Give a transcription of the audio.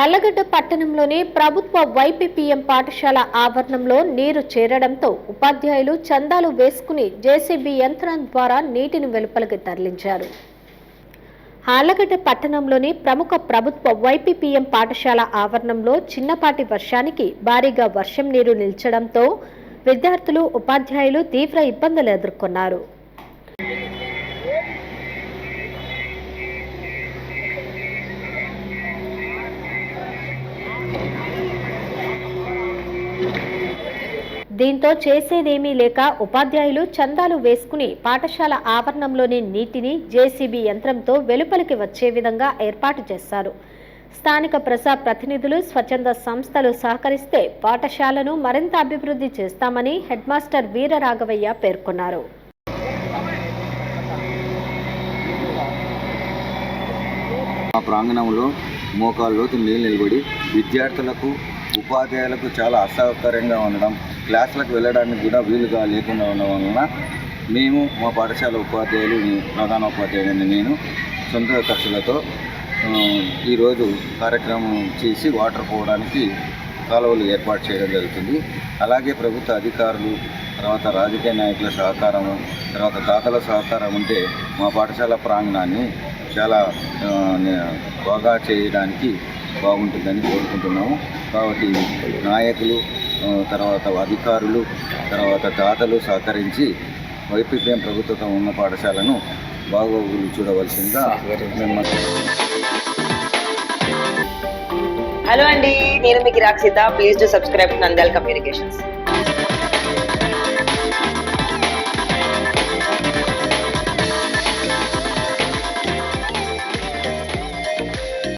ఆలగడ్డ పట్టణంలోని ప్రభుత్వ వైపీపీఎం పాఠశాల ఆవరణంలో నీరు చేరడంతో ఉపాధ్యాయులు చందాలు వేసుకుని జేసీబీ యంత్రం ద్వారా నీటిని వెలుపలికి తరలించారు. ఆలగడ్డ పట్టణంలోని ప్రముఖ ప్రభుత్వ వైపీపీఎం పాఠశాల ఆవరణంలో చిన్నపాటి వర్షానికి భారీగా వర్షం నీరు నిల్చడంతో విద్యార్థులు ఉపాధ్యాయులు తీవ్ర ఇబ్బందులు ఎదుర్కొన్నారు. దీంతో చేసేదేమీ లేక ఉపాధ్యాయులు చందాలు వేసుకుని పాఠశాల ఆవరణంలోని నీటిని జేసీబీ యంత్రంతో వెలుపలికి వచ్చే విధంగా ఏర్పాటు చేశారు. స్థానిక ప్రజా ప్రతినిధులు స్వచ్ఛంద సంస్థలు సహకరిస్తే పాఠశాలను మరింత అభివృద్ధి చేస్తామని హెడ్ మాస్టర్ వీరరాఘవయ్య పేర్కొన్నారు. ప్రాంగణంలో మోకాళ్ళు నీళ్ళు నిలబడి విద్యార్థులకు ఉపాధ్యాయులకు చాలా అసౌకర్యంగా ఉండడం క్లాసులకు వెళ్ళడానికి కూడా వీలుగా లేకుండా ఉండడం వలన మేము మా పాఠశాల ఉపాధ్యాయులు ప్రధాన ఉపాధ్యాయుడిని నేను సొంత ఖర్చులతో ఈరోజు కార్యక్రమం చేసి వాటర్ పోవడానికి కాలువలు ఏర్పాటు చేయడం జరుగుతుంది. అలాగే ప్రభుత్వ అధికారులు తర్వాత రాజకీయ నాయకుల సహకారం తర్వాత దాతల సహకారం ఉంటే మా పాఠశాల ప్రాంగణాన్ని చాలా బాగా చేయడానికి బాగుంటుందని కోరుకుంటున్నాము. కాబట్టి నాయకులు తర్వాత అధికారులు తర్వాత దాతలు సహకరించి వైపీపీఎం ప్రభుత్వం ఉన్న పాఠశాలను బాగోగులు చూడవలసిందిగా హలో అండి నేను మీకు Rakshita please to subscribe Nandal communications